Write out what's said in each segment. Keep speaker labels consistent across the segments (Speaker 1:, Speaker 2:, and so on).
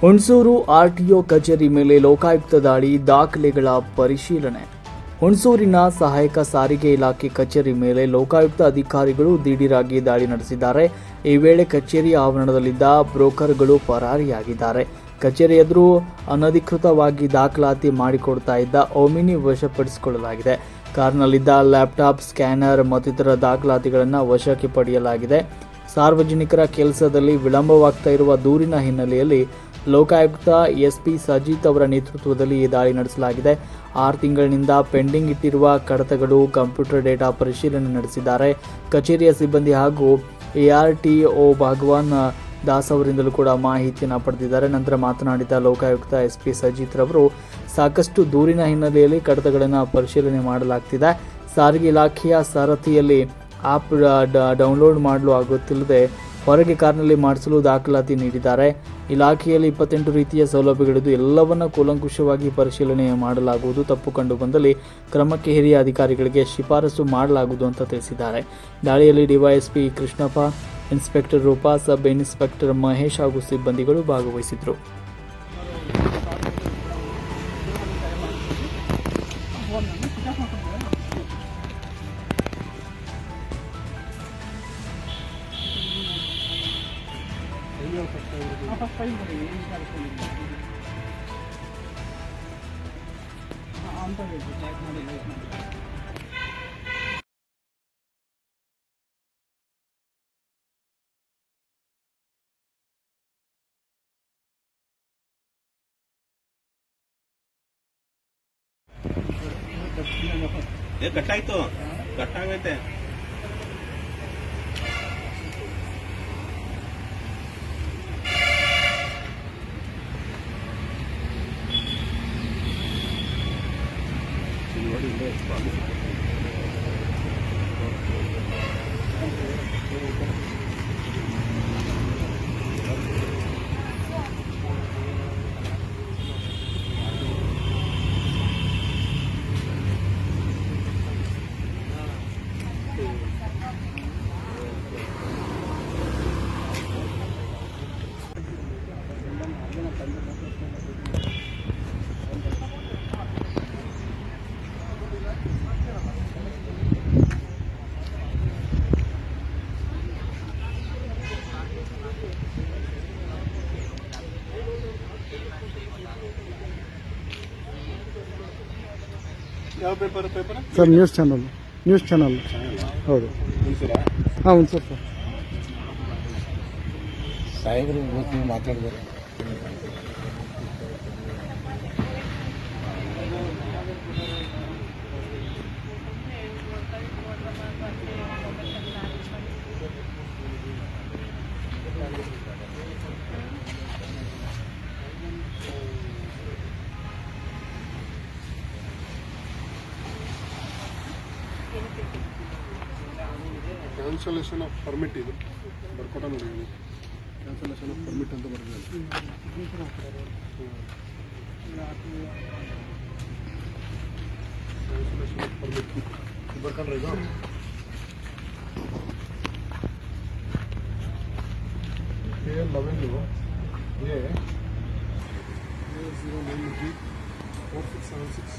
Speaker 1: Hunsur RTO ಕಚೇರಿ ಮೇಲೆ ಲೋಕಾಯುಕ್ತ ದಾಳಿ, ದಾಖಲೆಗಳ ಪರಿಶೀಲನೆ. ಹುಣಸೂರಿನ ಸಹಾಯಕ ಸಾರಿಗೆ ಇಲಾಖೆ ಕಚೇರಿ ಮೇಲೆ ಲೋಕಾಯುಕ್ತ ಅಧಿಕಾರಿಗಳು ದಿಢೀರಾಗಿ ದಾಳಿ ನಡೆಸಿದ್ದಾರೆ. ಈ ವೇಳೆ ಕಚೇರಿ ಆವರಣದಲ್ಲಿದ್ದ ಬ್ರೋಕರ್ಗಳು ಪರಾರಿಯಾಗಿದ್ದಾರೆ. ಕಚೇರಿ ಎದುರು ಅನಧಿಕೃತವಾಗಿ ದಾಖಲಾತಿ ಮಾಡಿಕೊಡ್ತಾ ಇದ್ದ ಓಮಿನಿ ವಶಪಡಿಸಿಕೊಳ್ಳಲಾಗಿದೆ. ಕಾರ್ನಲ್ಲಿದ್ದ ಲ್ಯಾಪ್ಟಾಪ್, ಸ್ಕ್ಯಾನರ್ ಮತ್ತಿತರ ದಾಖಲಾತಿಗಳನ್ನು ವಶಕ್ಕೆ ಪಡೆಯಲಾಗಿದೆ. ಸಾರ್ವಜನಿಕರ ಕೆಲಸದಲ್ಲಿ ವಿಳಂಬವಾಗ್ತಾ ಇರುವ ದೂರಿನ ಹಿನ್ನೆಲೆಯಲ್ಲಿ ಲೋಕಾಯುಕ್ತ ಎಸ್ಪಿ ಸಜಿತ್ ಅವರ ನೇತೃತ್ವದಲ್ಲಿ ಈ ದಾಳಿ ನಡೆಸಲಾಗಿದೆ. ಆರು ತಿಂಗಳಿನಿಂದ ಪೆಂಡಿಂಗ್ ಇಟ್ಟಿರುವ ಕಡತಗಳು ಕಂಪ್ಯೂಟರ್ ಡೇಟಾ ಪರಿಶೀಲನೆ ನಡೆಸಿದ್ದಾರೆ. ಕಚೇರಿಯ ಸಿಬ್ಬಂದಿ ಹಾಗೂ A R T O Bhagwan Das ಅವರಿಂದಲೂ ಕೂಡ ಮಾಹಿತಿಯನ್ನು ಪಡೆದಿದ್ದಾರೆ. ನಂತರ ಮಾತನಾಡಿದ ಲೋಕಾಯುಕ್ತ ಎಸ್ ಪಿ ಸಜಿತ್ ರವರು, ಸಾಕಷ್ಟು ದೂರಿನ ಹಿನ್ನೆಲೆಯಲ್ಲಿ ಕಡತಗಳನ್ನು ಪರಿಶೀಲನೆ ಮಾಡಲಾಗ್ತಿದೆ. ಸಾರಿಗೆ ಇಲಾಖೆಯ ಸಾರಥಿಯಲ್ಲಿ ಆಪ್ ಡೌನ್ಲೋಡ್ ಮಾಡಲು ಆಗುತ್ತಿಲ್ಲದೆ ಹೊರಗೆ ಕಾರ್ನಲ್ಲಿ ಮಾಡಿಸಲು ದಾಖಲಾತಿ ನೀಡಿದ್ದಾರೆ. ಇಲಾಖೆಯಲ್ಲಿ ಇಪ್ಪತ್ತೆಂಟು ರೀತಿಯ ಸೌಲಭ್ಯಗಳಿದ್ದು ಎಲ್ಲವನ್ನ ಕೂಲಂಕುಷವಾಗಿ ಪರಿಶೀಲನೆ ಮಾಡಲಾಗುವುದು. ತಪ್ಪು ಕಂಡು ಬಂದಲ್ಲಿ ಕ್ರಮಕ್ಕೆ ಹಿರಿಯ ಅಧಿಕಾರಿಗಳಿಗೆ ಶಿಫಾರಸು ಮಾಡಲಾಗುವುದು ಅಂತ ತಿಳಿಸಿದ್ದಾರೆ. ದಾಳಿಯಲ್ಲಿ DYSP Krishnappa, inspector Roopa, sub inspector Mahesh ಹಾಗೂ ಸಿಬ್ಬಂದಿಗಳು ಭಾಗವಹಿಸಿದ್ರು
Speaker 2: ಏ ಕಟ್ಟಾಯ್ತು ಕಟ್ಟಾಗೈತೆ Thanks, ಯಾವ paper paper
Speaker 3: sir news channel news channel ಹೌದು ಹಾಂ ಒಂದು ಸರ್ ಸರ್
Speaker 4: ಸಾಹೇಬರು ಇವತ್ತು ನೀವು ಮಾತಾಡಿದ್ದಾರೆ
Speaker 3: ಕ್ಯಾನ್ಸಲೇಷನ್ ಆಫ್ ಪರ್ಮಿಟ್ ಇದು. ಬರ್ಕೊಟ ನೋಡಿ ನೀವು ಕ್ಯಾನ್ಸಲೇಷನ್ ಆಫ್ ಪರ್ಮಿಟ್ ಅಂತ ಬರ್ತದೆ ಕ್ಯಾನ್ಸಲೇಷನ್ ಆಫ್ ಪರ್ಮಿಟ್ ಬರ್ಕೊಂಡ್ರೆ ಇದು? A eleven A A zero nine G four six seven six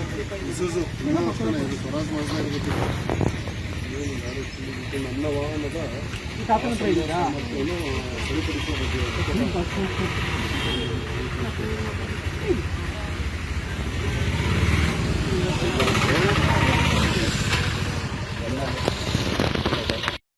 Speaker 3: ಅಷ್ಟೇ ಇದು. ಸ್ವರಾಜ್ ಮಾಜ್ನ ಇರಬೇಕಿತ್ತು ಏನು ಗಾಡಿ ಇದು ನನ್ನ ವಾಹನದ ಇದೆಯಾ? ಸರಿಪಡಿಸುವ ಬಗ್ಗೆ ಅಂತ.